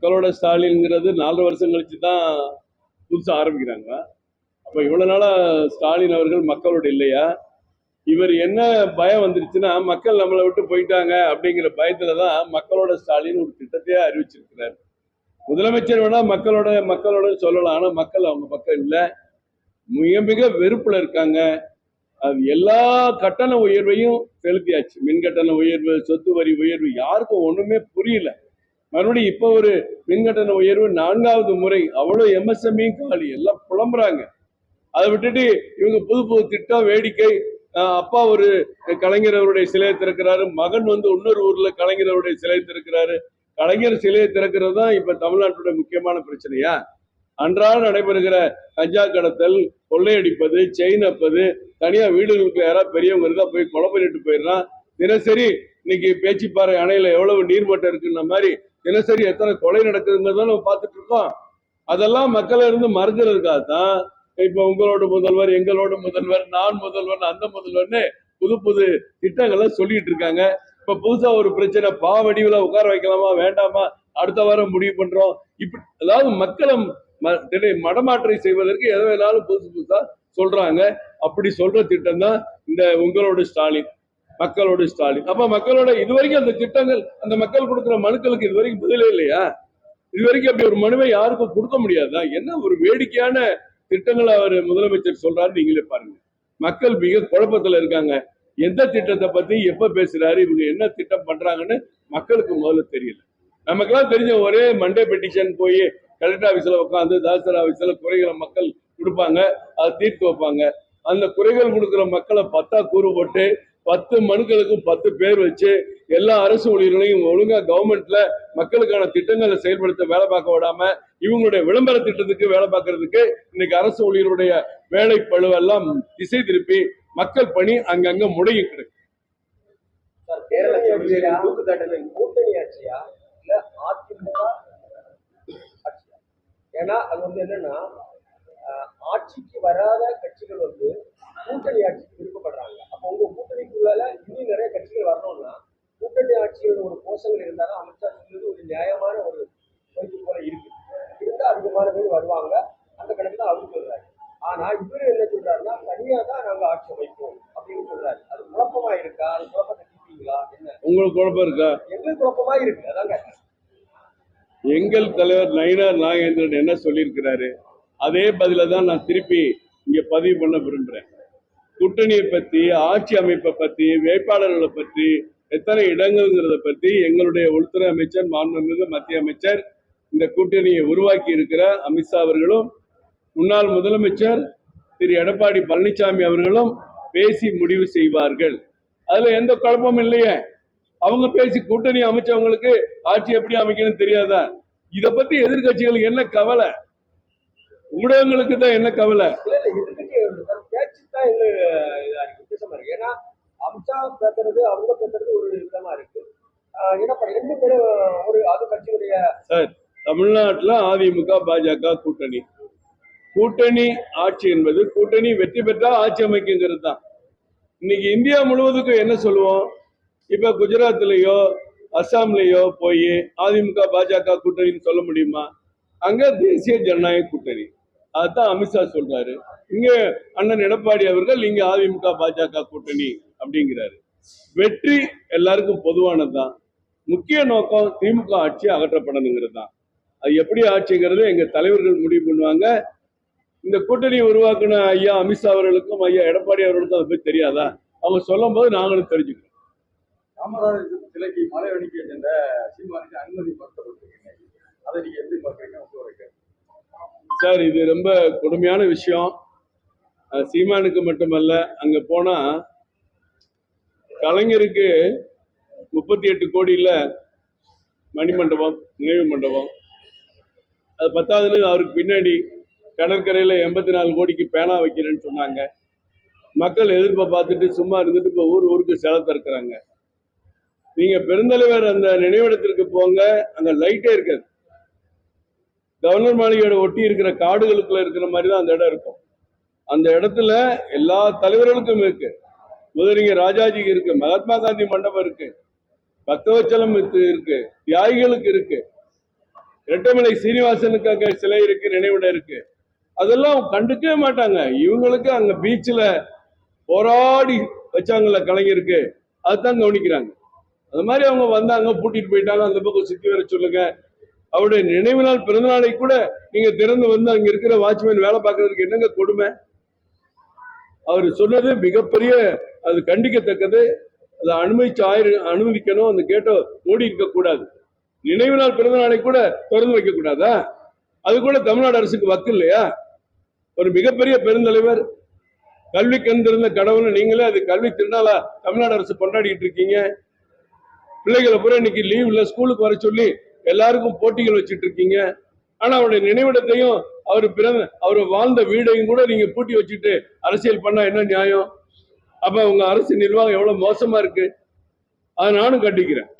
மக்களோட ஸ்டாலின்ங்கிறது நாலு வருஷம் கழிச்சு தான் புதுசாக ஆரம்பிக்கிறாங்க. அப்போ இவ்வளோ நாளாக ஸ்டாலின் அவர்கள் மக்களோட இல்லையா? இவர் என்ன பயம் வந்துருச்சுன்னா மக்கள் நம்மளை விட்டு போயிட்டாங்க அப்படிங்கிற பயத்தில் தான் மக்களோட ஸ்டாலின் ஒரு திட்டத்தையே அறிவிச்சிருக்கிறார். முதலமைச்சர் வேணா மக்களோட மக்களோட சொல்லலாம். ஆனால் மக்கள் அவங்க பக்கம் இல்லை. மிக மிக வெறுப்பில் இருக்காங்க. அது எல்லா கட்டண உயர்வையும் செலுத்தியாச்சு. மின் கட்டண உயர்வு சொத்து வரி உயர்வு யாருக்கும் ஒன்றுமே புரியல. மறுபடியும் இப்போ ஒரு மின்கட்டண உயர்வு நான்காவது முறை அவ்வளோ எம்எஸ்எம்இ காலி எல்லாம் புலம்புறாங்க. அதை விட்டுட்டு இவங்க புது புது திட்டம் வேடிக்கை அப்பா ஒரு கலைஞர் அவருடைய சிலையை திறக்கிறாரு மகன் வந்து இன்னொரு ஊர்ல கலைஞர் அவருடைய சிலையை திறக்கிறாரு. கலைஞர் சிலையை திறக்கிறது தான் இப்ப தமிழ்நாட்டுடைய முக்கியமான பிரச்சனையா? அன்றாடம் நடைபெறுகிற கஞ்சா கடத்தல் கொள்ளையடிப்பது செயின் அப்பது தனியா வீடுகளுக்கு யாராவது பெரியவங்க இருந்தா போய் கொலை பண்ணிட்டு போயிடுறான். தினசரி இன்னைக்கு பேச்சிப்பாறை அணையில எவ்வளவு நீர்மட்டம் இருக்குன்ற மாதிரி தினசரி எத்தனை கொலை நடக்குதுங்கிறத நம்ம பார்த்துட்டு இருக்கோம். அதெல்லாம் மக்கள் இருந்து மறைஞ்சிறதுக்காக தான் இப்ப உங்களோட முதல்வர் எங்களோட முதல்வர் நான் முதல்வர் அந்த முதல்வர்னு புது புது திட்டங்களை சொல்லிட்டு இருக்காங்க. இப்ப புதுசா ஒரு பிரச்சனை பாவடிவுல உட்கார வைக்கலாமா வேண்டாமா அடுத்த வாரம் முடிவு பண்றோம். இப்படி அதாவது மக்களை ம- மடமாற்றை செய்வதற்கு எதை வேணாலும் புதுசு புதுசா சொல்றாங்க. அப்படி சொல்ற திட்டம் தான் இந்த உங்களோட ஸ்டாலின். மக்களோட ஸ்டாலின். அப்ப மக்களோட இதுவரைக்கும் அந்த திட்டங்கள் அந்த மக்கள் கொடுக்குற மனுக்களுக்கு இதுவரைக்கும் பதிலே இல்லையா? இதுவரைக்கும் அப்படி ஒரு மனுவை யாருக்கும் கொடுக்க முடியாதா? என்ன ஒரு வேடிக்கையான திட்டங்களை அவர் முதலமைச்சர் சொல்றாரு நீங்களே பாருங்க. மக்கள் மிக குழப்பத்துல இருக்காங்க. எந்த திட்டத்தை பத்தி எப்ப பேசுறாரு இவங்க என்ன திட்டம் பண்றாங்கன்னு மக்களுக்கு முதல்ல தெரியல. நமக்கெல்லாம் தெரிஞ்ச ஒரே மண்டே பெட்டிஷன் போய் கலெக்டர் ஆபீஸ்ல உட்காந்து தாசர் ஆபீஸ்ல குறைகளை மக்கள் கொடுப்பாங்க அதை தீர்த்து வைப்பாங்க. அந்த குறைகள் கொடுக்குற மக்களை பத்தா கூறு போட்டு பத்து மனுக்களுக்கும் பத்து பேர் வச்சு எல்லா அரசு ஊழியர்களையும் ஒழுங்கா கவர்மெண்ட்ல மக்களுக்கான திட்டங்களை செயல்படுத்த வேலை பார்க்க விடாம இவங்களுடைய விளம்பர திட்டத்துக்கு வேலை பார்க்கறதுக்கு இன்னைக்கு அரசு ஊழியருடைய வேலை பழுவெல்லாம் திசை திருப்பி மக்கள் பணி அங்கங்க முடங்கிட்டு இருக்கு சார் ஏன்னா அது வந்து என்னன்னா ஆட்சிக்கு வராத கட்சிகள் வந்து கூட்டணி ஆட்சிக்கு விருப்பப்படுறாங்க. அப்போ உங்க கூட்டணிக்குள்ளால இன்னும் நிறைய கட்சிகள் வரணும்னா கூட்டணி ஆட்சியோட ஒரு கோஷங்கள் இருந்தாலும் அமித்ஷா சொல்றது ஒரு நியாயமான ஒரு பொய்க்கு போல இருக்கு. இருந்தா அதிகமான பேர் வருவாங்க. அந்த கணக்கு தான் அவரு சொல்றாரு. ஆனா இவரு என்ன சொல்றாருன்னா தனியா தான் நாங்க ஆட்சி அமைப்போம் அப்படின்னு சொல்றாரு. அது குழப்பமா இருக்கா? அது குழப்பத்தை தீர்ப்பீங்களா? என்ன? உங்களுக்கு குழப்பம் இருக்கா? எங்களுக்கு குழப்பமா இருக்கு. அதாங்க. எங்கள் தலைவர் நயினார் நாகேந்திரன் என்ன சொல்லியிருக்கிறாரு? அதே பதில தான் நான் திருப்பி இங்க பதிவு பண்ண விரும்புறேன். கூட்டணியை பத்தி ஆட்சி அமைப்பை பத்தி வேட்பாளர்களை பற்றி எத்தனை இடங்கள்ங்கிறத பத்தி எங்களுடைய உள்துறை அமைச்சர் மாண்புமிகு மத்திய அமைச்சர் இந்த கூட்டணியை உருவாக்கி இருக்கிற அமித்ஷா அவர்களும் முன்னாள் முதலமைச்சர் திரு எடப்பாடி பழனிசாமி அவர்களும் பேசி முடிவு செய்வார்கள். அதுல எந்த குழப்பமும் இல்லையே. அவங்க பேசி கூட்டணி அமைச்சவங்களுக்கு ஆட்சி எப்படி அமைக்கணும்னு தெரியாதா? இதை பத்தி எதிர்க்கட்சிகளுக்கு என்ன கவலை? ஊடகங்களுக்கு தான் என்ன கவலை? இல்ல தான் இது இதா இருக்கு வித்தியாசமா இருக்கு. ஏன்னா அம்சா பேசுறது அவங்க பேசுறது ஒரு விதமா இருக்கு. என்ன பண்ண ரெண்டு பேரும் ஒரு அது கட்சியுடைய சார் தமிழ்நாட்டுல அதிமுக பாஜக கூட்டணி. கூட்டணி ஆட்சி என்பது கூட்டணி வெற்றி பெற்றா ஆட்சி அமைக்குங்கிறது தான். இன்னைக்கு இந்தியா முழுவதுக்கும் என்ன சொல்லுவோம்? இப்ப குஜராத்லயோ அஸ்ஸாம்லேயோ போய் அதிமுக பாஜக கூட்டணின்னு சொல்ல முடியுமா? அங்க தேசிய ஜனநாயக கூட்டணி. அதுதான் அமித்ஷா சொல்றாரு. இங்க அண்ணன் எடப்பாடி அவர்கள் இங்க அதிமுக பாஜக கூட்டணி அப்படிங்கிறாரு. வெற்றி எல்லாருக்கும் பொதுவானதுதான். முக்கிய நோக்கம் திமுக ஆட்சி அகற்றப்படணுங்கிறது தான் அது எப்படி ஆட்சிங்கிறது எங்க தலைவர்கள் முடிவு பண்ணுவாங்க. இந்த கூட்டணியை உருவாக்குன ஐயா அமித்ஷா அவர்களுக்கும் ஐயா எடப்பாடி அவர்களுக்கும் அதை போய் தெரியாதா? அவங்க சொல்லும் போது நாங்களும் தெரிஞ்சுக்கிறோம். காமராஜர் சிலைக்கு மலை அணிக்க அனுமதி மறுக்கப்பட்டிருக்கீங்க. அதை நீங்க எப்படி பார்க்குறீங்க? சார் இது ரொம்ப கொடுமையான விஷயம். அது சீமானுக்கு மட்டுமல்ல அங்க போனா கலைஞருக்கு முப்பத்தி எட்டு கோடியில மணிமண்டபம் நினைவு மண்டபம். அது பத்தாவதுல அவருக்கு பின்னாடி கடற்கரையில எண்பத்தி நாலு கோடிக்கு பேனா வைக்கிறேன்னு சொன்னாங்க. மக்கள் எதிர்ப்பை பார்த்துட்டு சும்மா இருந்துட்டு இப்போ ஊர் ஊருக்கு செல திறக்கிறாங்க. நீங்க பெருந்தலைவர் அந்த நினைவிடத்திற்கு போங்க அங்க லைட்டே இருக்காது. கவர்னர் மாளிகையோட ஒட்டி இருக்கிற காடுகளுக்குள்ள இருக்கிற மாதிரி தான் அந்த இடம் இருக்கும். அந்த இடத்துல எல்லா தலைவர்களுக்கும் இருக்கு. முதலிங்க ராஜாஜிக்கு இருக்கு மகாத்மா காந்தி மண்டபம் இருக்கு பக்தவச்சலம் இருக்கு இருக்கு தியாகிகளுக்கு இருக்கு ரெட்டமலை சீனிவாசனுக்காக சிலை இருக்கு நினைவிடம் இருக்கு. அதெல்லாம் கண்டுக்கவே மாட்டாங்க. இவங்களுக்கு அங்க பீச்சில் போராடி வச்சாங்கல்ல கலைஞருக்கு அதுதான் கவனிக்கிறாங்க. அது மாதிரி அவங்க வந்தாங்க பூட்டிட்டு போயிட்டாங்க அந்த பக்கம் சுத்தி வர சொல்லுங்க. அவருடைய நினைவு நாள் பிறந்த நாளை கூட நீங்க திறந்து வந்து அங்க இருக்கிற வாட்ச்மேன் வேலை பார்க்கறதுக்கு என்னங்க கொடுமை? அவர் சொன்னது மிகப்பெரிய அது கண்டிக்கத்தக்கது. அதை அனுமதிச்சு ஆயிரு அனுமதிக்கணும். அந்த கேட்டோ ஓடி இருக்க கூடாது. நினைவு நாள் பிறந்த நாளை கூட திறந்து வைக்க கூடாதா? அது கூட தமிழ்நாடு அரசுக்கு வக்கு இல்லையா? ஒரு மிகப்பெரிய பெருந்தலைவர். கல்வி கண் கடவுள் நீங்களே அது கல்வி திருநாளா தமிழ்நாடு அரசு கொண்டாடிட்டு இருக்கீங்க. பிள்ளைகளை பூரா இன்னைக்கு லீவ்ல ஸ்கூலுக்கு வர சொல்லி எல்லாருக்கும் போட்டிகள் வச்சுட்டு இருக்கீங்க. ஆனா அவருடைய நினைவிடத்தையும் அவர் பிறந்த அவர் வாழ்ந்த வீடையும் கூட நீங்க பூட்டி வச்சுட்டு அரசியல் பண்ணா என்ன நியாயம்? அப்ப உங்க அரசு நிர்வாகம் எவ்வளவு மோசமா இருக்கு? அதை நானும் கண்டிக்கிறேன்.